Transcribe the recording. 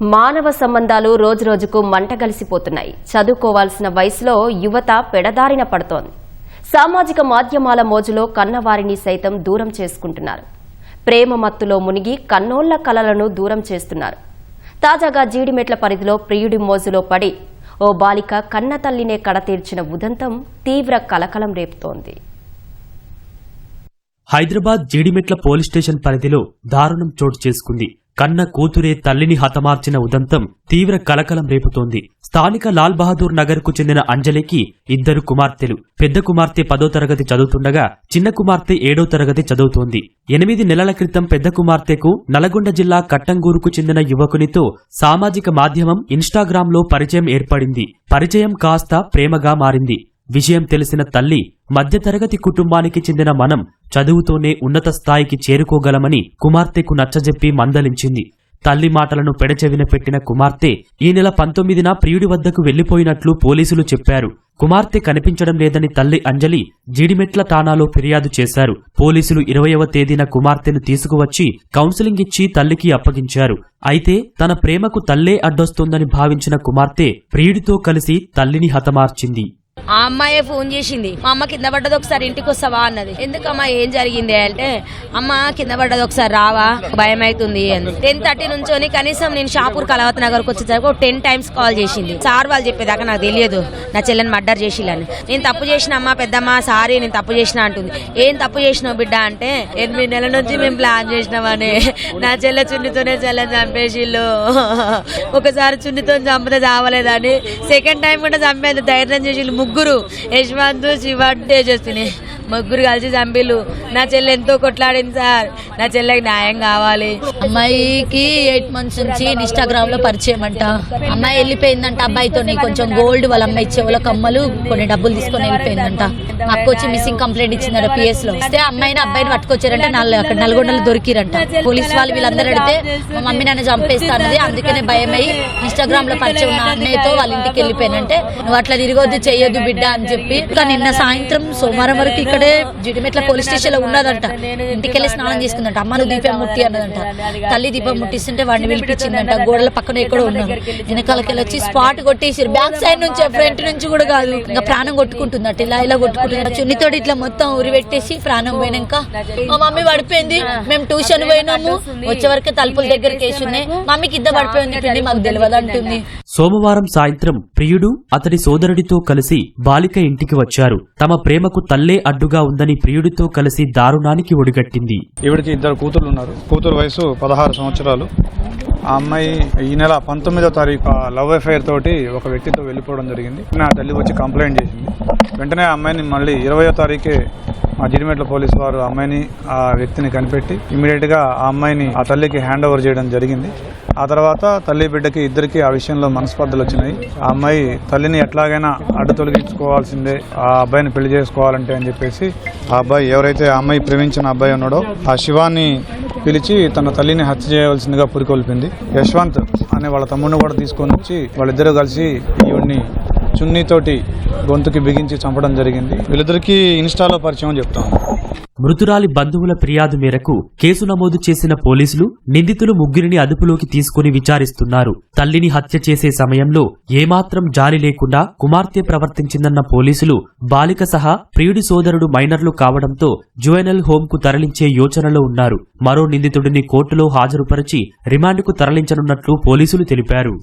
మానవ సంబంధాలు రోజురోజుకు మంటగలిసిపోతున్నాయి చదువుకోవాల్సిన వయసులో యువత పెడదారిన పడుతోంది. సామాజిక మాధ్యమాల మోజులో కన్నవారిని సైతం దూరం చేసుకుంటున్నారు. ప్రేమ మత్తులో మునిగి కన్నోళ్ళ కలలను దూరం చేస్తున్నారు. తాజాగా జీడిమెట్ల పరిధిలో ప్రియుడి మోజులో పడి ఓ బాలిక కన్న తల్లినే కడతీర్చిన ఉదంతం తీవ్ర కలకలం రేపుతోంది. హైదరాబాద్ జీడిమెట్ల పోలీస్ స్టేషన్ పరిధిలో దారుణం చోటు చేసుకుంది కన్న కూతురే తల్లిని హతమార్చిన ఉదంతం తీవ్ర కలకలం రేపుతోంది. స్థానిక లాల్ బహదూర్ నగర్కు చెందిన అంజలికి ఇద్దరు కుమార్తెలు. పెద్ద కుమార్తె పదో తరగతి చదువుతుండగా చిన్న కుమార్తె ఏడో తరగతి చదువుతోంది. ఎనిమిది నెలల క్రితం పెద్ద కుమార్తెకు నల్గొండ జిల్లా కట్టంగూరుకు చెందిన యువకునితో సామాజిక మాధ్యమం ఇన్స్టాగ్రామ్లో పరిచయం ఏర్పడింది. పరిచయం కాస్త ప్రేమగా మారింది. విషయం తెలిసిన తల్లి మధ్యతరగతి కుటుంబానికి చెందిన మనం చదువుతోనే ఉన్నత స్థాయికి చేరుకోగలమని కుమార్తెకు నచ్చజెప్పి మందలించింది. తల్లి మాటలను పెడచెవిన పెట్టిన కుమార్తె ఈ నెల పంతొమ్మిదిన ప్రియుడి వద్దకు వెళ్ళిపోయినట్లు పోలీసులు చెప్పారు. కుమార్తె కనిపించడం లేదని తల్లి అంజలి జీడిమెట్ల ఠాణాలో ఫిర్యాదు చేశారు. పోలీసులు ఇరవయవ తేదీన కుమార్తెను తీసుకువచ్చి కౌన్సిలింగ్ ఇచ్చి తల్లికి అప్పగించారు. అయితే తన ప్రేమకు తల్లే అడ్డొస్తోందని భావించిన కుమార్తె ప్రియుడితో కలిసి తల్లిని హతమార్చింది. ఆ అమ్మాయే ఫోన్ చేసింది. మా అమ్మ కింద పడ్డది ఒకసారి ఇంటికి వస్తావా? అన్నది. ఎందుకమ్మా ఏం జరిగింది అంటే అమ్మ కింద పడ్డది ఒకసారి రావా భయం అవుతుంది అని. టెన్ థర్టీ నుంచొని కనీసం నేను షాపూర్ కలవత్ నగర్కి వచ్చేసరికి ఒక టెన్ టైమ్స్ కాల్ చేసింది. సార్ వాళ్ళు చెప్పేదాకా నాకు తెలియదు. నా చెల్లెని మర్డర్ చేసిలని నేను తప్పు చేసిన అమ్మా పెద్దమ్మ సారీ నేను తప్పు చేసిన అంటుంది. ఏం తప్పు చేసినావు బిడ్డ అంటే ఎనిమిది నెలల నుంచి మేము ప్లాన్ చేసినామని. నా చెల్లె చున్నితోనే చెల్లెని చంపేసిళ్ళు ఒకసారి చున్నితో చంపితే చావలేదని. సెకండ్ టైం కూడా చంపేది ధైర్యం చేసి ముగ్గురు. యశ్వంత్ శివ తేజస్విని. ముగ్గురు కలిసి చంపిళ్ళు నా చెల్లె ఎంతో కొట్లాడింది సార్. నా చెల్లెకి న్యాయం కావాలి. అమ్మాయికి ఎయిట్ మంత్స్ నుంచి ఇన్స్టాగ్రామ్లో పరిచయం అంట. అమ్మాయి వెళ్ళిపోయిందంట అబ్బాయితో కొంచెం గోల్డ్ వాళ్ళ అమ్మాయి చెవుల కమ్మలు కొన్ని డబ్బులు తీసుకొని వెళ్ళిపోయిందంట. మా అక్క వచ్చి మిస్సింగ్ కంప్లైంట్ ఇచ్చిందంట పిఎస్లో. ఇస్తే అమ్మాయిని అబ్బాయిని పట్టుకొచ్చారంటే. నల్ల అక్కడ నల్గొండలో దొరికిరంట. పోలీస్ వాళ్ళు వీళ్ళందరూ అడితే మా మమ్మీ నన్ను చంపేస్తానది అందుకనే భయం అయ్యి ఇన్స్టాగ్రామ్లో పరిచయం ఉన్న అన్నయ్యతో వాళ్ళ ఇంటికి వెళ్ళిపోయానంటే నువ్వు అట్లా తిరగొద్దు చెయ్యొద్దు బిడ్డ అని చెప్పి నిన్న సాయంత్రం సోమవారం వరకు ఇక్కడే జిడిమెట్ల పోలీస్ స్టేషన్లో ఉన్నదంట. ఇంటికి వెళ్ళి స్నానం చేసుకుందంట. అమ్మ నువ్వు దీపం ముట్టి అన్నదంట. తల్లి దీపం ముట్టిస్తుంటే వాడిని పిలిపించిందంట గోడల పక్కన ఎక్కడో ఉన్నాడు వెనకాలకి వచ్చి స్పాట్ కొట్టేసారు. బ్యాక్ సైడ్ నుంచి ఫ్రంట్ నుంచి కూడా కాదు. ఇంకా ప్రాణం కొట్టుకుంటుందట. ఇలా ఇలా కొట్టుకుంటుందట. చున్నితోటి ఇట్లా మొత్తం ఉరి పెట్టేసి ప్రాణం పోయినాక మా మమ్మీ పడిపోయింది. మేము ట్యూషన్ పోయినాము. వచ్చే వరకు తలుపుల దగ్గరికి వేసి ఉన్నాయి. మమ్మీకి ఇద్దరు పడిపోయింది. మాకు తెలియదు అంటుంది. సోమవారం సాయంత్రం ప్రియుడు అతడి సోదరుడితో కలిసి బాలిక ఇంటికి వచ్చారు. తమ ప్రేమకు తల్లే అడ్డుగా ఉందని ప్రియుడితో కలిసి దారుణానికి ఒడిగట్టింది. ఈవిడికి ఇద్దరు కూతురు ఉన్నారు కూతురు వయసు పదహారు సంవత్సరాలు. ఆ అమ్మాయి ఈ నెల పంతొమ్మిదో తారీఖు లవ్ అఫైర్ తోటి ఒక వ్యక్తితో వెళ్ళిపోవడం జరిగింది. నా తల్లి వచ్చి కంప్లైంట్ చేసింది. వెంటనే ఆ అమ్మాయిని మళ్ళీ ఇరవయో తారీఖే మా పోలీసు వారు ఆ అమ్మాయిని ఆ వ్యక్తిని కనిపెట్టి ఇమీడియట్గా ఆ అమ్మాయిని ఆ తల్లికి హ్యాండ్ ఓవర్ చేయడం జరిగింది. ఆ తర్వాత తల్లి బిడ్డకి ఇద్దరికి ఆ విషయంలో మనస్పర్ధలు వచ్చినాయి. ఆ అమ్మాయి తల్లిని ఎట్లాగైనా అడ్డు తొలగించుకోవాల్సిందే ఆ అబ్బాయిని పెళ్ళి చేసుకోవాలంటే అని చెప్పేసి ఆ అబ్బాయి ఎవరైతే ఆ అమ్మాయి ప్రేమించిన అబ్బాయి ఉన్నాడో ఆ శివాన్ని పిలిచి తన తల్లిని హత్య చేయవలసిందిగా పురికొల్పింది. యశ్వంత్ అనే వాళ్ళ తమ్ముడిని కూడా తీసుకొని వచ్చి వాళ్ళిద్దరూ కలిసి ఈవిడ్ని చున్నీతోటి గొంతుకి బిగించి చంపడం జరిగింది. వీళ్ళిద్దరికి ఇన్స్టాలో పరిచయం చెప్తాను మృతురాలి బంధువుల ఫిర్యాదు మేరకు కేసు నమోదు చేసిన పోలీసులు నిందితులు ముగ్గురిని అదుపులోకి తీసుకుని విచారిస్తున్నారు. తల్లిని హత్య చేసే సమయంలో ఏమాత్రం జాలి లేకుండా కుమార్తె ప్రవర్తించిందన్న పోలీసులు బాలిక సహా ప్రియుడి సోదరుడు మైనర్లు కావడంతో జువెనల్ హోమ్కు తరలించే యోచనలో ఉన్నారు. మరో నిందితుడిని కోర్టులో హాజరుపరిచి రిమాండ్కు తరలించనున్నట్లు పోలీసులు తెలిపారు.